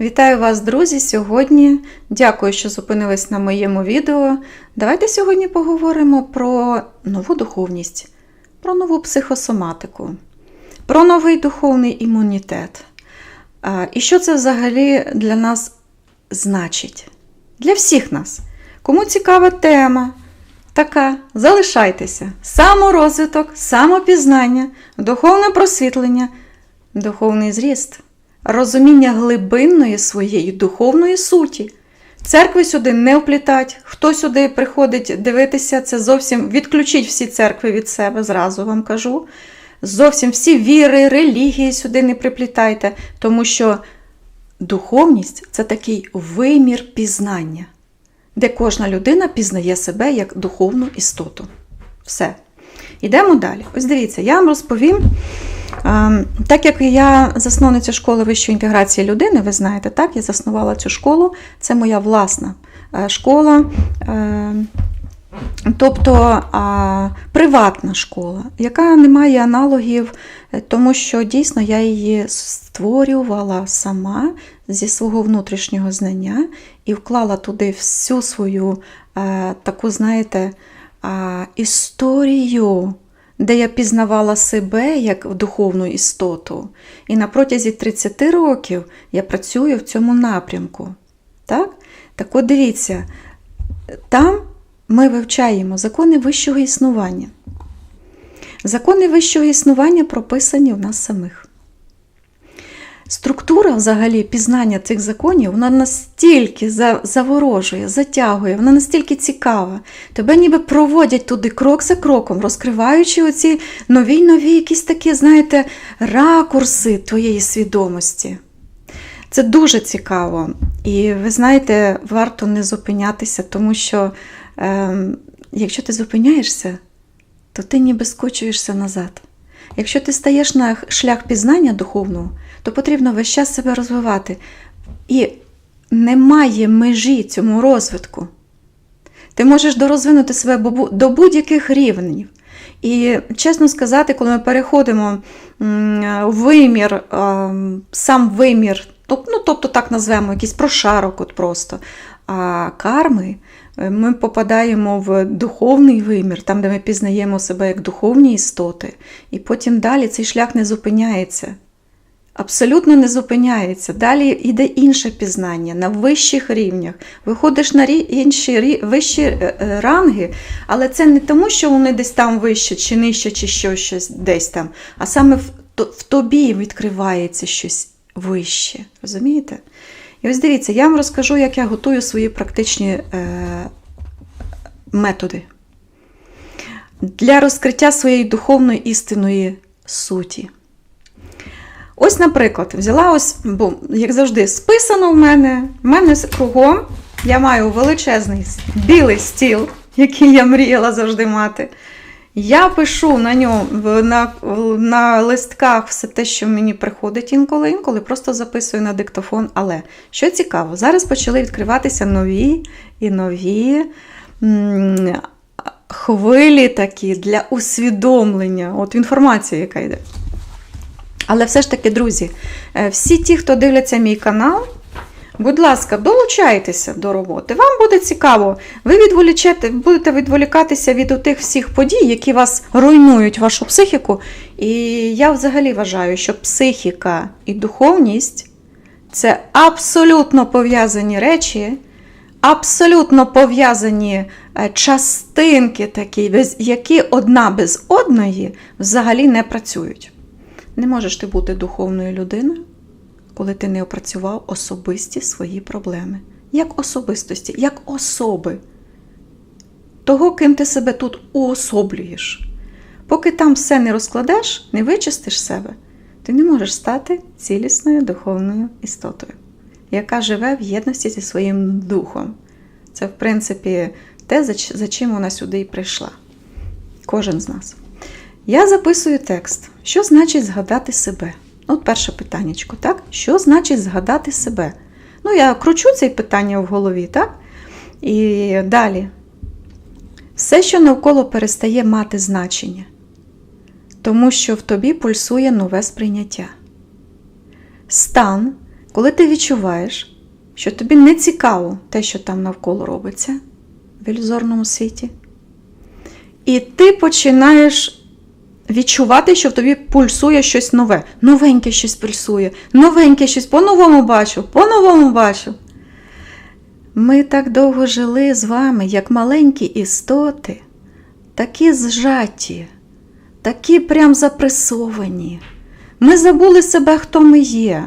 Вітаю вас, друзі! Сьогодні дякую, що зупинились на моєму відео. Давайте сьогодні поговоримо про нову духовність, про нову психосоматику, про новий духовний імунітет. І що це взагалі для нас значить? Для всіх нас. Кому цікава тема, така, залишайтеся. Саморозвиток, самопізнання, духовне просвітлення, духовний зріст розуміння глибинної своєї духовної суті. Церкви сюди не вплітать. Хто сюди приходить дивитися, це зовсім відключіть всі церкви від себе, зразу вам кажу. Зовсім всі віри, релігії сюди не приплітайте, тому що духовність це такий вимір пізнання, де кожна людина пізнає себе як духовну істоту. Все. Йдемо далі. Ось дивіться, я вам розповім. Ем, так як я засновниця школи вищої інтеграції людини, ви знаєте, так, я заснувала цю школу, це моя власна е, школа, ем, тобто приватна школа, яка не має аналогів, е, тому що дійсно я її створювала сама зі свого внутрішнього знання і вклала туди всю свою е, таку, знаєте, історію де я пізнавала себе як духовну істоту. І на протязі 30 років я працюю в цьому напрямку. Так, так от дивіться, там ми вивчаємо закони вищого існування. Закони вищого існування прописані в нас самих. Структура взагалі пізнання цих законів вона настільки заворожує, затягує, вона настільки цікава. Тебе ніби проводять туди крок за кроком, розкриваючи оці нові нові якісь такі, знаєте, ракурси твоєї свідомості. Це дуже цікаво. І ви знаєте, варто не зупинятися, тому що е, якщо ти зупиняєшся, то ти ніби скочуєшся назад. Якщо ти стаєш на шлях пізнання духовного, то потрібно весь час себе розвивати. І немає межі цьому розвитку. Ти можеш дорозвинути себе до будь-яких рівнів. І чесно сказати, коли ми переходимо в вимір, сам вимір, ну, тобто так назвемо, якийсь прошарок от просто а карми, е, ми попадаємо в духовний вимір, там, де ми пізнаємо себе як духовні істоти, і потім далі цей шлях не зупиняється абсолютно не зупиняється. Далі йде інше пізнання на вищих рівнях. Виходиш на інші вищі е, е, ранги, але це не тому, що вони десь там вище, чи нижче, чи щось десь там, а саме в тобі відкривається щось вище. Розумієте? І ось дивіться, я вам розкажу, як я готую свої практичні е, методи. Для розкриття своєї духовної істинної суті. Ось, наприклад, взяла ось, бо, як завжди, списано в мене. В мене кругом я маю величезний білий стіл, який я мріяла завжди мати. Я пишу на ньому на на листках все те, що мені приходить інколи-інколи, просто записую на диктофон. Але що цікаво, зараз почали відкриватися нові і нові хвилі такі для усвідомлення, от інформація, яка йде. Але все ж таки, друзі, е, всі ті, хто дивляться мій канал, будь ласка, долучайтеся до роботи. Вам буде цікаво, ви будете відволікатися від тих всіх подій, які вас руйнують вашу психіку. І я взагалі вважаю, що психіка і духовність це абсолютно пов'язані речі, абсолютно пов'язані е, частинки такі, які одна без одної взагалі не працюють. Не можеш ти бути духовною людиною, коли ти не опрацював особисті свої проблеми. Як особистості, як особи. Того, ким ти себе тут уособлюєш. Поки там все не розкладеш, не вичистиш себе, ти не можеш стати цілісною духовною істотою, яка живе в єдності зі своїм духом. Це, в принципі, те, за чим вона сюди і прийшла. Кожен з нас. Я записую текст. Що значить згадати себе? От перше питаннячко, так? Що значить згадати себе? Ну, я кручу це питання в голові, так? І далі. Все, що навколо перестає мати значення, тому що в тобі пульсує нове сприйняття. Стан коли ти відчуваєш, що тобі не цікаво те, що там навколо робиться в ілюзорному світі, і ти починаєш відчувати, що в тобі пульсує щось нове, новеньке щось пульсує, новеньке щось по-новому бачу, по-новому бачу. Ми так довго жили з вами, як маленькі істоти, такі зжаті, такі прям запресовані. Ми забули себе, хто ми є.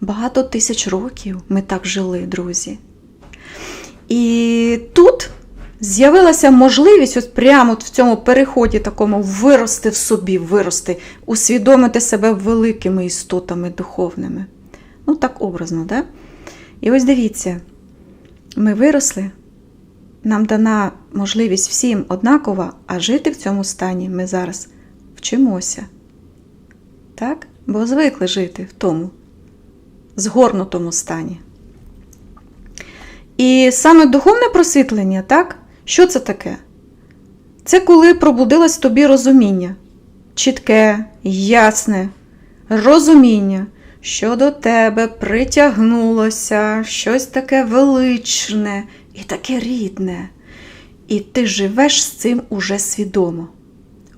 Багато тисяч років ми так жили, друзі. І тут з'явилася можливість, ось прямо в цьому переході такому вирости в собі, вирости, усвідомити себе великими істотами духовними. Ну, так образно, да? І ось дивіться, ми виросли, нам дана можливість всім однакова, а жити в цьому стані ми зараз вчимося. Так? Бо звикли жити в тому згорнутому стані. І саме духовне просвітлення, так? Що це таке? Це коли пробудилось тобі розуміння, чітке, ясне розуміння, що до тебе притягнулося щось таке величне і таке рідне. І ти живеш з цим уже свідомо.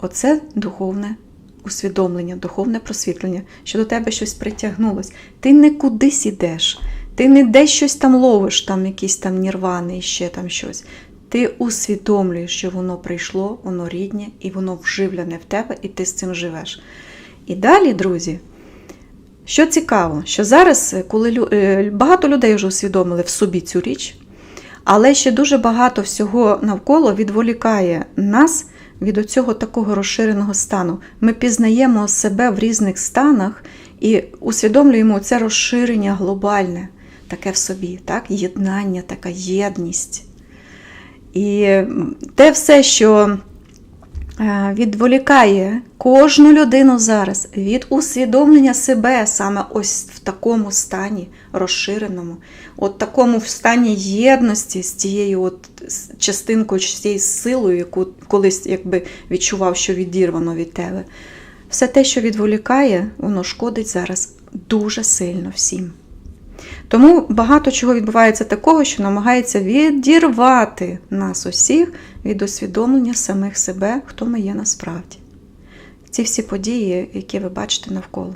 Оце духовне усвідомлення, духовне просвітлення, що до тебе щось притягнулось. Ти не кудись ідеш, ти не десь щось там ловиш, там якісь там нірвани ще там щось. Ти усвідомлюєш, що воно прийшло, воно рідне, і воно вживлене в тебе, і ти з цим живеш. І далі, друзі, що цікаво, що зараз, коли лю- е, багато людей вже усвідомили в собі цю річ, але ще дуже багато всього навколо відволікає нас від оцього такого розширеного стану. Ми пізнаємо себе в різних станах і усвідомлюємо це розширення глобальне, таке в собі, так? єднання, така єдність. І те все, що е, відволікає кожну людину зараз від усвідомлення себе саме ось в такому стані розширеному, от такому в стані єдності з тією от частинкою, з тією силою, яку колись якби відчував, що відірвано від тебе. Все те, що відволікає, воно шкодить зараз дуже сильно всім. Тому багато чого відбувається такого, що намагається відірвати нас усіх від усвідомлення самих себе, хто ми є насправді. Ці всі події, які ви бачите навколо.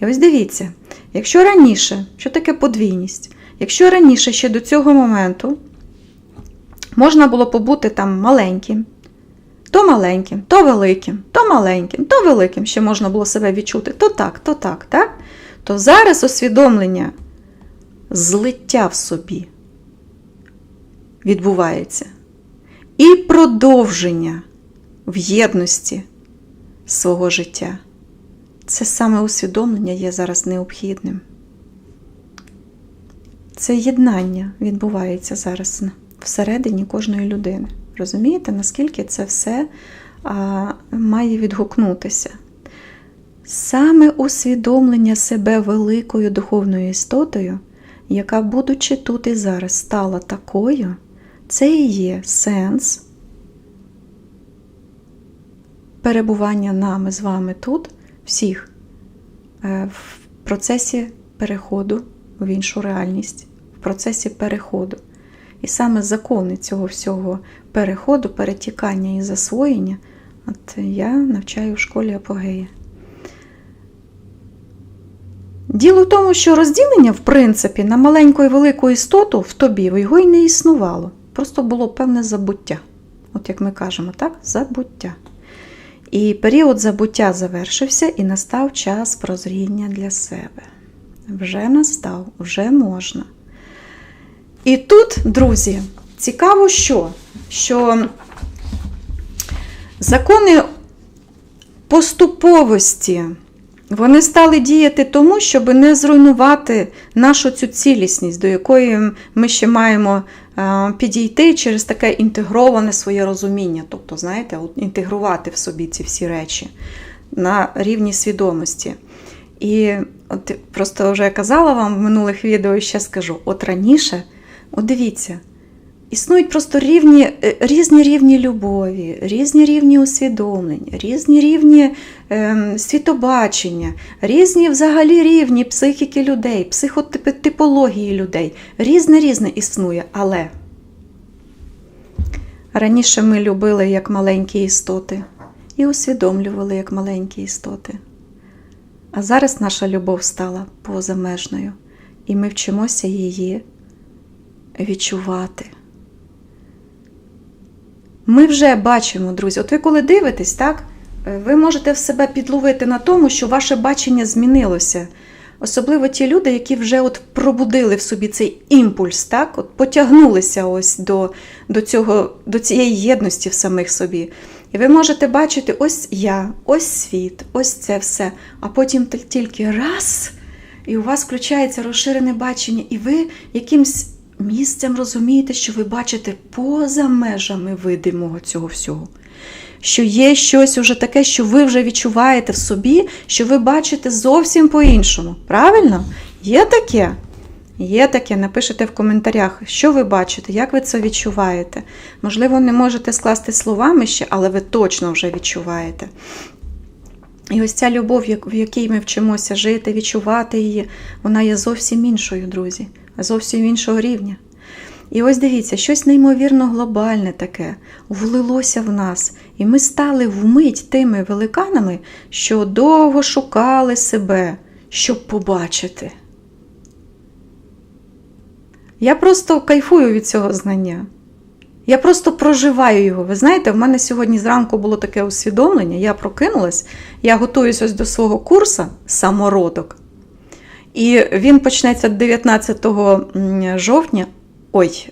І ось дивіться, якщо раніше, що таке подвійність? Якщо раніше ще до цього моменту можна було побути там маленьким, то маленьким, то великим, то маленьким, то великим, ще можна було себе відчути, то так, то так, так? То зараз усвідомлення злиття в собі відбувається. І продовження в єдності свого життя. Це саме усвідомлення є зараз необхідним. Це єднання відбувається зараз всередині кожної людини. Розумієте, наскільки це все а, має відгукнутися? Саме усвідомлення себе великою духовною істотою, яка, будучи тут і зараз, стала такою, це і є сенс перебування нами з вами тут, всіх, е, в процесі переходу в іншу реальність, в процесі переходу. І саме закони цього всього переходу, перетікання і засвоєння, от я навчаю в школі апогея. Діло в тому, що розділення, в принципі, на маленьку і велику істоту в тобі його й не існувало. Просто було певне забуття. От як ми кажемо, так? Забуття. І період забуття завершився, і настав час прозріння для себе. Вже настав, вже можна. І тут, друзі, цікаво, що, що закони поступовості вони стали діяти тому, щоб не зруйнувати нашу цю цілісність, до якої ми ще маємо е, підійти через таке інтегроване своє розуміння. Тобто, знаєте, інтегрувати в собі ці всі речі на рівні свідомості. І от просто вже казала вам в минулих відео і ще скажу: от раніше, от дивіться, Існують просто рівні, е, різні рівні любові, різні рівні усвідомлень, різні рівні е, світобачення, різні взагалі рівні психіки людей, психотипології людей. Різне різне існує, але раніше ми любили як маленькі істоти і усвідомлювали як маленькі істоти. А зараз наша любов стала позамежною, і ми вчимося її відчувати. Ми вже бачимо, друзі, от ви коли дивитесь, так, е, ви можете в себе підловити на тому, що ваше бачення змінилося. Особливо ті люди, які вже от пробудили в собі цей імпульс, так, от потягнулися ось до до, цього, до цієї єдності в самих собі. І ви можете бачити, ось я, ось світ, ось це все. А потім тільки раз, і у вас включається розширене бачення, і ви якимсь місцем розумієте, що ви бачите поза межами видимого цього всього. Що є щось уже таке, що ви вже відчуваєте в собі, що ви бачите зовсім по-іншому. Правильно? Є таке? Є таке, напишите в коментарях, що ви бачите, як ви це відчуваєте. Можливо, не можете скласти словами ще, але ви точно вже відчуваєте. І ось ця любов, в якій ми вчимося жити, відчувати її, вона є зовсім іншою, друзі зовсім іншого рівня. І ось дивіться, щось неймовірно глобальне таке влилося в нас, і ми стали вмить тими великанами, що довго шукали себе, щоб побачити. Я просто кайфую від цього знання. Я просто проживаю його. Ви знаєте, в мене сьогодні зранку було таке усвідомлення, я прокинулась, я готуюсь ось до свого курсу самородок. І він почнеться 19 жовтня. Ой,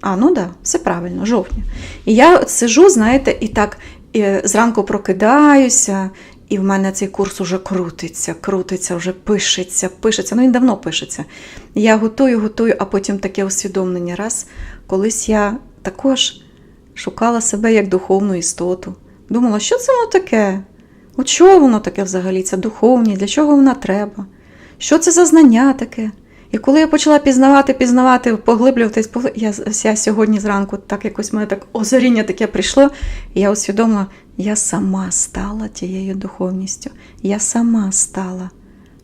а, ну да, все правильно, жовтня. І я сижу, знаєте, і так і зранку прокидаюся, і в мене цей курс уже крутиться, крутиться, вже пишеться, пишеться. Ну, він давно пишеться. Я готую, готую, а потім таке усвідомлення. Раз, колись я також шукала себе як духовну істоту. Думала, що це воно таке? У чого воно таке взагалі? Це духовність, для чого вона треба? Що це за знання таке? І коли я почала пізнавати, пізнавати, поглиблюватись, я, я сьогодні зранку так якось мене так озаріння таке прийшло, і я усвідомила, я сама стала тією духовністю. Я сама стала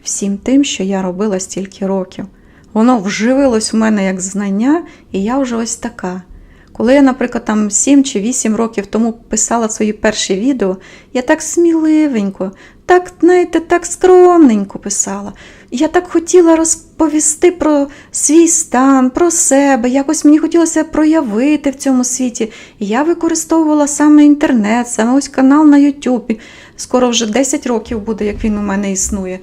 всім тим, що я робила стільки років. Воно вживилось в мене як знання, і я вже ось така. Коли я, наприклад, там 7 чи 8 років тому писала свої перші відео, я так сміливенько, так, знаєте, так скромненько писала. Я так хотіла розповісти про свій стан, про себе, якось мені хотілося проявити в цьому світі. я використовувала саме інтернет, саме ось канал на Ютубі. Скоро вже 10 років буде, як він у мене існує.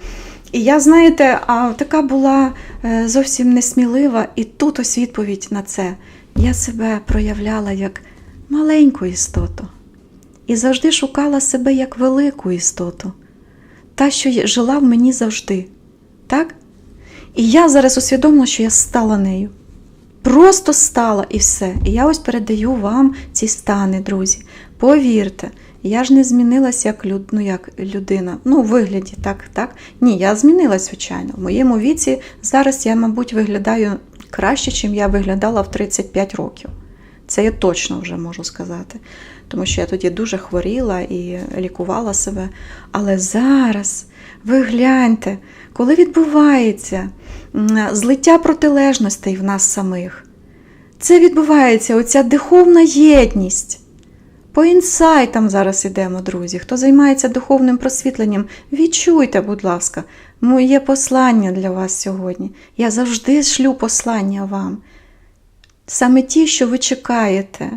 І я, знаєте, а така була е, зовсім несмілива, і тут ось відповідь на це. Я себе проявляла як маленьку істоту і завжди шукала себе як велику істоту, та, що жила в мені завжди. Так? І я зараз усвідомила, що я стала нею. Просто стала і все. І я ось передаю вам ці стани, друзі. Повірте, я ж не змінилася як люд, ну, як людина. Ну, у вигляді, так, так. Ні, я змінилася, звичайно. В моєму віці зараз я, мабуть, виглядаю краще, ніж я виглядала в 35 років. Це я точно вже можу сказати. Тому що я тоді дуже хворіла і лікувала себе. Але зараз ви гляньте, коли відбувається злиття протилежностей в нас самих, це відбувається оця духовна єдність. По інсайтам зараз йдемо, друзі. Хто займається духовним просвітленням, відчуйте, будь ласка, моє послання для вас сьогодні. Я завжди шлю послання вам. Саме ті, що ви чекаєте.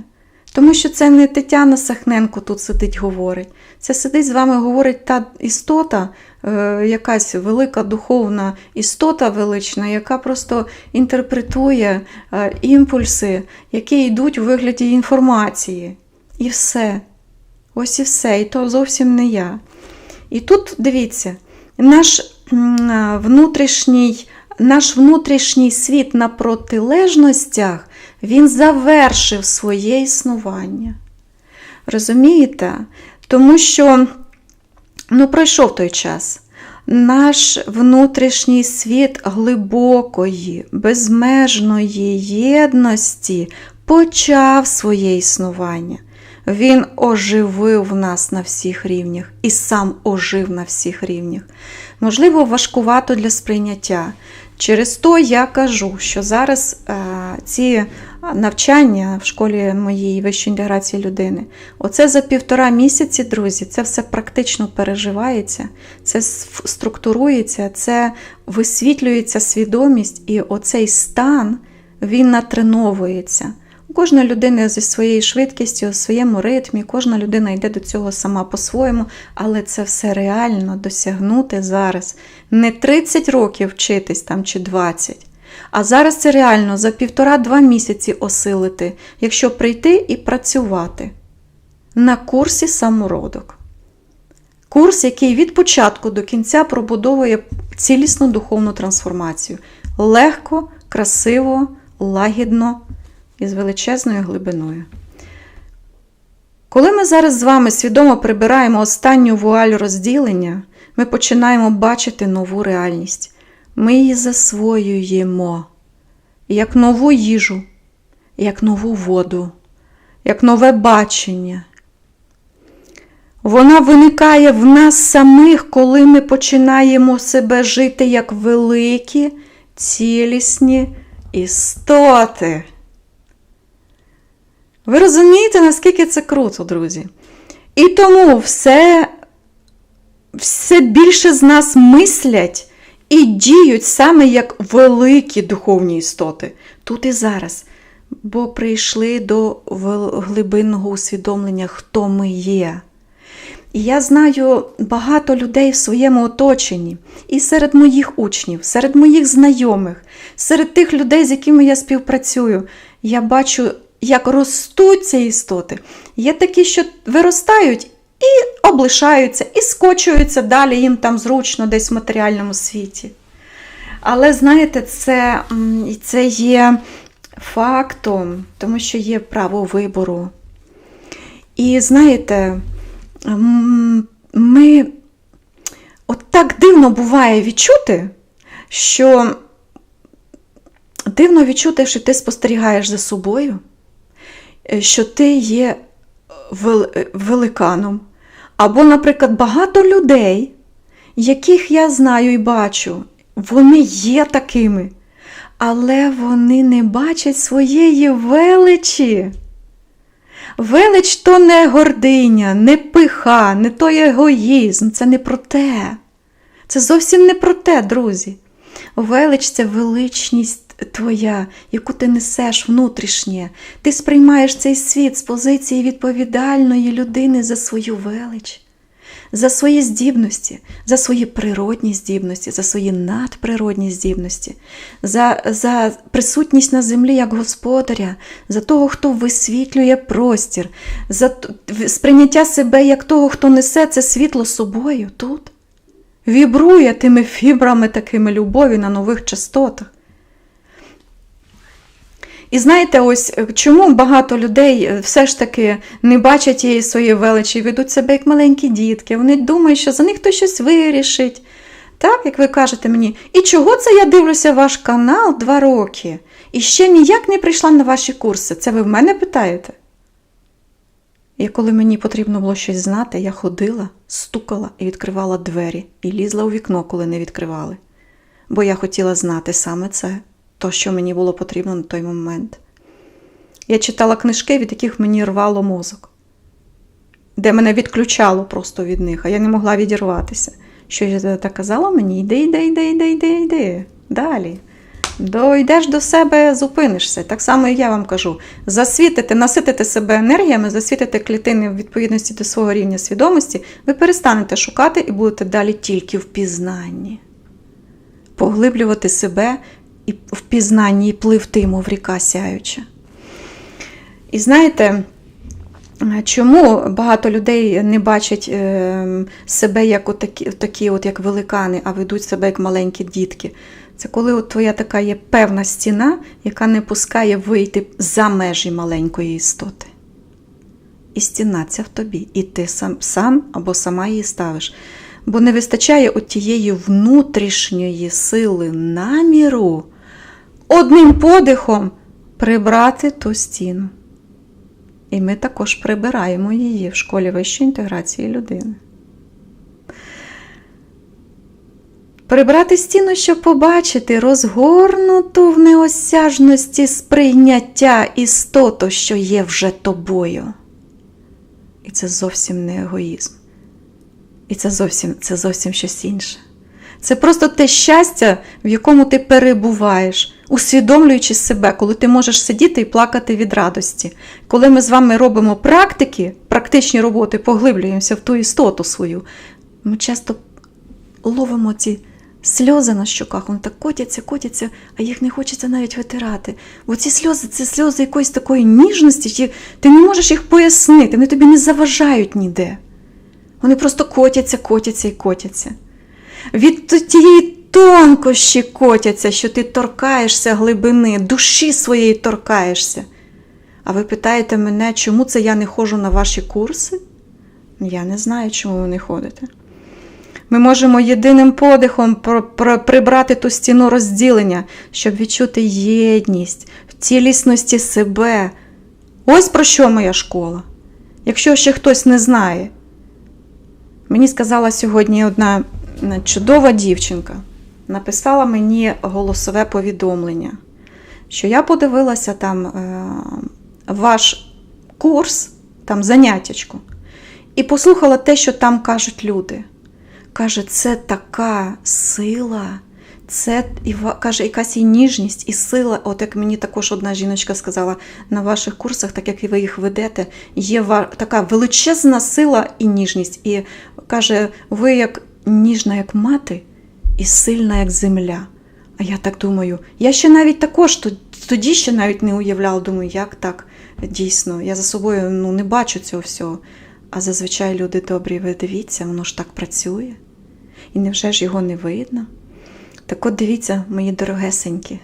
Тому що це не Тетяна Сахненко тут сидить, говорить. Це сидить з вами, говорить та істота, е, якась велика духовна істота велична, яка просто інтерпретує е, імпульси, які йдуть у вигляді інформації. І все. Ось і все. І то зовсім не я. І тут дивіться, наш внутрішній наш внутрішній світ на протилежностях, він завершив своє існування. Розумієте? Тому що ну, пройшов той час. Наш внутрішній світ глибокої, безмежної єдності почав своє існування. Він оживив нас на всіх рівнях і сам ожив на всіх рівнях. Можливо, важкувато для сприйняття. Через то я кажу, що зараз е, ці навчання в школі моєї вищої інтеграції людини, оце за півтора місяці, друзі, це все практично переживається, це структурується, це висвітлюється свідомість, і оцей стан він натреновується. Кожна людина зі своєю швидкістю, у своєму ритмі, кожна людина йде до цього сама по-своєму, але це все реально досягнути зараз. Не 30 років вчитись там чи 20. А зараз це реально за півтора-два місяці осилити, якщо прийти і працювати на курсі самородок. Курс, який від початку до кінця пробудовує цілісну духовну трансформацію. Легко, красиво, лагідно і з величезною глибиною. Коли ми зараз з вами свідомо прибираємо останню вуаль розділення, ми починаємо бачити нову реальність. Ми її засвоюємо як нову їжу, як нову воду, як нове бачення. Вона виникає в нас самих, коли ми починаємо себе жити як великі, цілісні істоти. Ви розумієте, наскільки це круто, друзі? І тому все, все більше з нас мислять і діють саме як великі духовні істоти тут і зараз. Бо прийшли до глибинного усвідомлення, хто ми є. І я знаю багато людей в своєму оточенні, і серед моїх учнів, серед моїх знайомих, серед тих людей, з якими я співпрацюю. Я бачу як ростуть ці істоти. Є такі, що виростають і облишаються, і скочуються далі, їм там зручно десь в матеріальному світі. Але знаєте, це, це є фактом, тому що є право вибору. І знаєте, ми от так дивно буває відчути, що дивно відчути, що ти спостерігаєш за собою. Е, що ти є е, великаном. Або, наприклад, багато людей, яких я знаю і бачу, вони є такими, але вони не бачать своєї величі. Велич то не гординя, не пиха, не той егоїзм, це не про те. Це зовсім не про те, друзі. Велич це величність твоя, яку ти несеш внутрішнє. Ти сприймаєш цей світ з позиції відповідальної людини за свою велич, за свої здібності, за свої природні здібності, за свої надприродні здібності, за, за присутність на землі як господаря, за того, хто висвітлює простір, за сприйняття себе як того, хто несе це світло собою тут. Вібрує тими фібрами такими любові на нових частотах. І знаєте, ось е, чому багато людей е, все ж таки не бачать її своєї величі, ведуть себе як маленькі дітки. Вони думають, що за них хтось щось вирішить. Так, як ви кажете мені, і чого це я дивлюся ваш канал два роки і ще ніяк не прийшла на ваші курси? Це ви в мене питаєте? І коли мені потрібно було щось знати, я ходила, стукала і відкривала двері, і лізла у вікно, коли не відкривали. Бо я хотіла знати саме це то, що мені було потрібно на той момент. Я читала книжки, від яких мені рвало мозок, де мене відключало просто від них, а я не могла відірватися. Що я так казала мені, йди, йди, йди, йди, йди, йди. Далі. Дойдеш до себе, зупинишся. Так само і я вам кажу: засвітити, наситити себе енергіями, засвітити клітини в відповідності до свого рівня свідомості, ви перестанете шукати і будете далі тільки в пізнанні. Поглиблювати себе і в пізнанні і пливти, мов ріка сяюча. І знаєте, чому багато людей не бачать е, себе як отакі, такі от як великани, а ведуть себе як маленькі дітки? Це коли от твоя така є певна стіна, яка не пускає вийти за межі маленької істоти. І стіна ця в тобі, і ти сам сам або сама її ставиш бо не вистачає от тієї внутрішньої сили наміру одним подихом прибрати ту стіну. І ми також прибираємо її в школі вищої інтеграції людини. Прибрати стіну, щоб побачити розгорнуту в неосяжності сприйняття істоту, що є вже тобою. І це зовсім не егоїзм. І це зовсім, це зовсім щось інше. Це просто те щастя, в якому ти перебуваєш, усвідомлюючи себе, коли ти можеш сидіти і плакати від радості. Коли ми з вами робимо практики, практичні роботи, поглиблюємося в ту істоту свою, ми часто ловимо ці сльози на щоках, вони так котяться, котяться, а їх не хочеться навіть витирати. Бо ці сльози це сльози якоїсь такої ніжності, що ти не можеш їх пояснити, вони тобі не заважають ніде. Вони просто котяться, котяться і котяться. Від тієї тонкощі котяться, що ти торкаєшся глибини, душі своєї торкаєшся. А ви питаєте мене, чому це я не ходжу на ваші курси? Я не знаю, чому ви не ходите. Ми можемо єдиним подихом прибрати ту стіну розділення, щоб відчути єдність в цілісності себе. Ось про що моя школа. Якщо ще хтось не знає, мені сказала сьогодні одна чудова дівчинка, написала мені голосове повідомлення, що я подивилася там е, ваш курс, там заняттячку, і послухала те, що там кажуть люди. Каже, це така сила, це каже, якась і ніжність, і сила. От як мені також одна жіночка сказала, на ваших курсах, так як ви їх ведете, є така величезна сила і ніжність. І каже, ви як ніжна, як мати, і сильна, як земля. А я так думаю, я ще навіть також тоді ще навіть не уявляла, думаю, як так дійсно. Я за собою ну, не бачу цього всього. А зазвичай люди добрі, ви дивіться, воно ж так працює. І невже ж його не видно? Так от дивіться, мої дорогесенькі.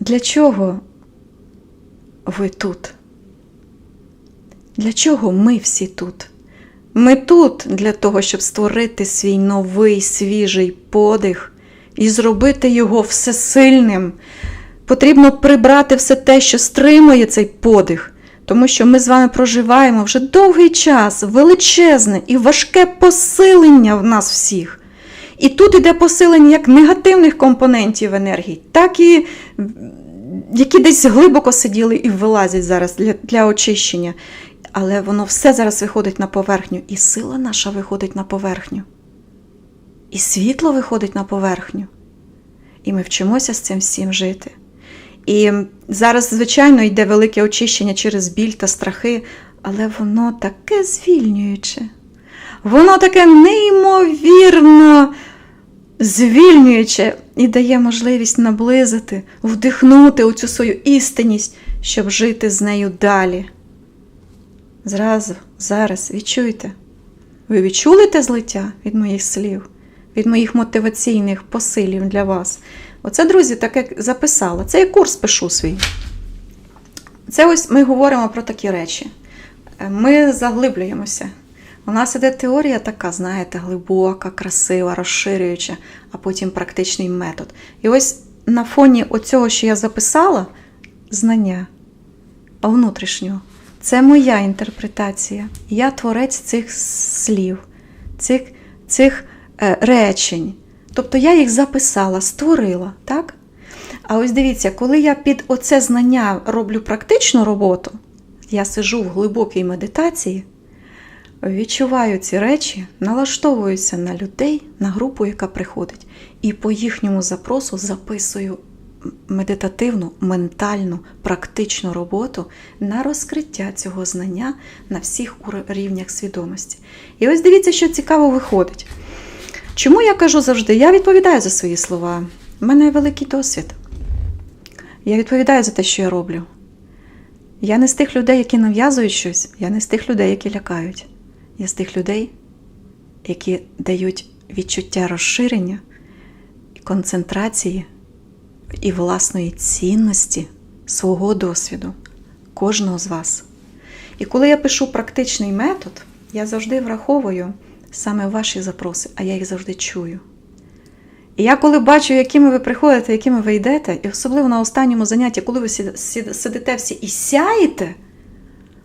Для чого ви тут? Для чого ми всі тут? Ми тут для того, щоб створити свій новий свіжий подих і зробити його всесильним. Потрібно прибрати все те, що стримує цей подих, тому що ми з вами проживаємо вже довгий час, величезне і важке посилення в нас всіх. І тут іде посилення як негативних компонентів енергії, так і які десь глибоко сиділи і вилазять зараз для, для очищення але воно все зараз виходить на поверхню, і сила наша виходить на поверхню, і світло виходить на поверхню. І ми вчимося з цим всім жити. І зараз, звичайно, йде велике очищення через біль та страхи, але воно таке звільнююче, воно таке неймовірно звільнююче і дає можливість наблизити, вдихнути оцю свою істинність, щоб жити з нею далі. Зразу, зараз відчуйте. Ви відчули те злиття від моїх слів, від моїх мотиваційних посилів для вас. Оце, друзі, так як записала. Це я курс пишу свій. Це ось ми говоримо про такі речі. Ми заглиблюємося. У нас іде теорія така, знаєте, глибока, красива, розширююча, а потім практичний метод. І ось на фоні оцього, що я записала, знання внутрішнього. Це моя інтерпретація. Я творець цих слів, цих цих е, речень. Тобто я їх записала, створила. так? А ось дивіться, коли я під оце знання роблю практичну роботу, я сижу в глибокій медитації, відчуваю ці речі, налаштовуюся на людей, на групу, яка приходить, і по їхньому запросу записую медитативну, ментальну, практичну роботу на розкриття цього знання на всіх рівнях свідомості. І ось дивіться, що цікаво виходить. Чому я кажу завжди? Я відповідаю за свої слова. У мене великий досвід. Я відповідаю за те, що я роблю. Я не з тих людей, які нав'язують щось, я не з тих людей, які лякають. Я з тих людей, які дають відчуття розширення і концентрації і власної цінності свого досвіду, кожного з вас. І коли я пишу практичний метод, я завжди враховую саме ваші запроси, а я їх завжди чую. І я коли бачу, якими ви приходите, якими ви йдете, і особливо на останньому занятті, коли ви сидите всі і сяєте,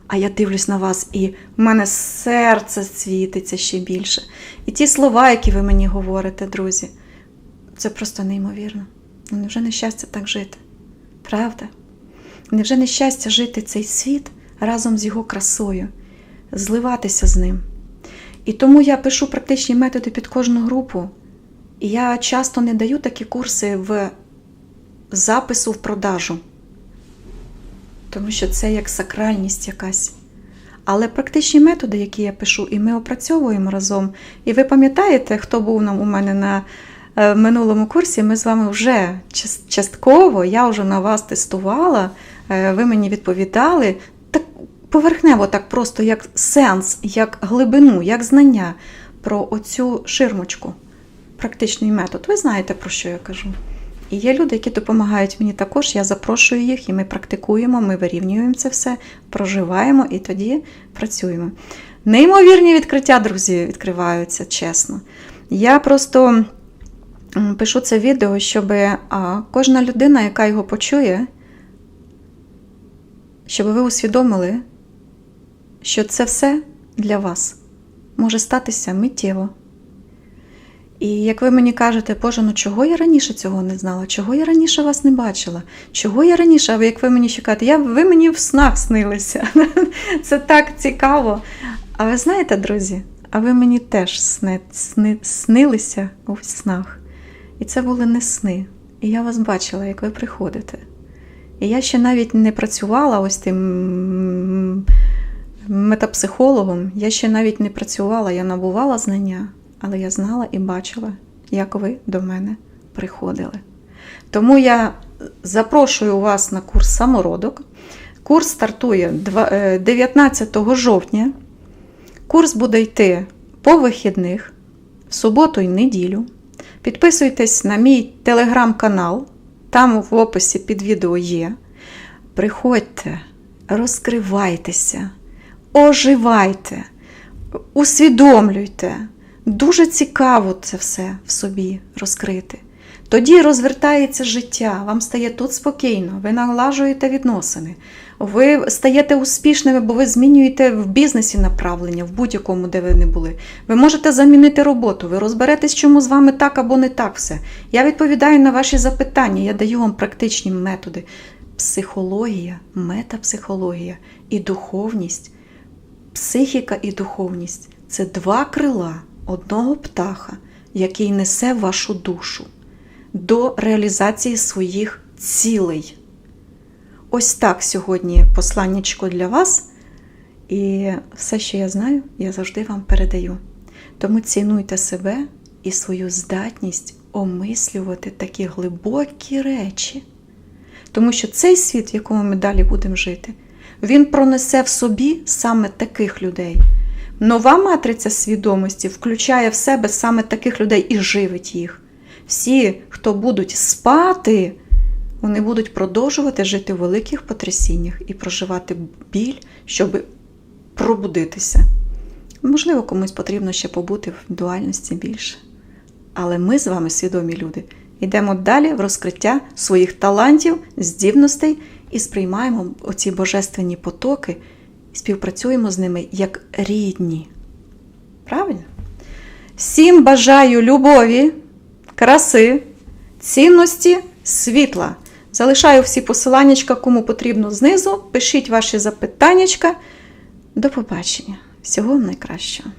а я дивлюсь на вас, і в мене серце світиться ще більше. І ті слова, які ви мені говорите, друзі, це просто неймовірно. Ну, невже не щастя так жити? Правда? Невже не щастя жити цей світ разом з його красою, зливатися з ним? І тому я пишу практичні методи під кожну групу. І я часто не даю такі курси в запису в продажу, тому що це як сакральність якась. Але практичні методи, які я пишу, і ми опрацьовуємо разом. І ви пам'ятаєте, хто був нам у мене на е, минулому курсі, ми з вами вже частково, я вже на вас тестувала, е, ви мені відповідали. Так поверхнево, так просто як сенс, як глибину, як знання про оцю ширмочку, практичний метод. Ви знаєте, про що я кажу. І є люди, які допомагають мені також. Я запрошую їх, і ми практикуємо, ми вирівнюємо це все, проживаємо і тоді працюємо. Неймовірні відкриття, друзі, відкриваються, чесно. Я просто пишу це відео, щоб кожна людина, яка його почує, щоб ви усвідомили, що це все для вас може статися миттєво. І як ви мені кажете, Боже, ну чого я раніше цього не знала? Чого я раніше вас не бачила? Чого я раніше, а як ви мені ще кажете, я, ви мені в снах снилися. Це так цікаво. А ви знаєте, друзі, а ви мені теж сни, сни, снилися у снах. І це були не сни. І я вас бачила, як ви приходите. І я ще навіть не працювала ось тим метапсихологом, я ще навіть не працювала, я набувала знання, але я знала і бачила, як ви до мене приходили. Тому я запрошую вас на курс самородок. Курс стартує е, 19 жовтня. Курс буде йти по вихідних, в суботу і неділю. Підписуйтесь на мій телеграм-канал, там в описі під відео є. Приходьте, розкривайтеся, оживайте, усвідомлюйте. Дуже цікаво це все в собі розкрити. Тоді розвертається життя, вам стає тут спокійно, ви налагоджуєте відносини, ви стаєте успішними, бо ви змінюєте в бізнесі направлення, в будь-якому, де ви не були. Ви можете замінити роботу, ви розберетесь, чому з вами так або не так все. Я відповідаю на ваші запитання, я даю вам практичні методи. Психологія, метапсихологія і духовність, психіка і духовність це два крила одного птаха, який несе вашу душу до реалізації своїх цілей. Ось так сьогодні посланнячко для вас. І все, що я знаю, я завжди вам передаю. Тому цінуйте себе і свою здатність омислювати такі глибокі речі. Тому що цей світ, в якому ми далі будемо жити, він пронесе в собі саме таких людей. Нова матриця свідомості включає в себе саме таких людей і живить їх. Всі, хто будуть спати, вони будуть продовжувати жити в великих потрясіннях і проживати біль, щоб пробудитися. Можливо, комусь потрібно ще побути в дуальності більше. Але ми з вами, свідомі люди, йдемо далі в розкриття своїх талантів, здібностей і сприймаємо оці божественні потоки співпрацюємо з ними як рідні. Правильно? Всім бажаю любові, краси, цінності, світла. Залишаю всі посиланнячка, кому потрібно знизу. Пишіть ваші запитаннячка. До побачення. Всього найкращого.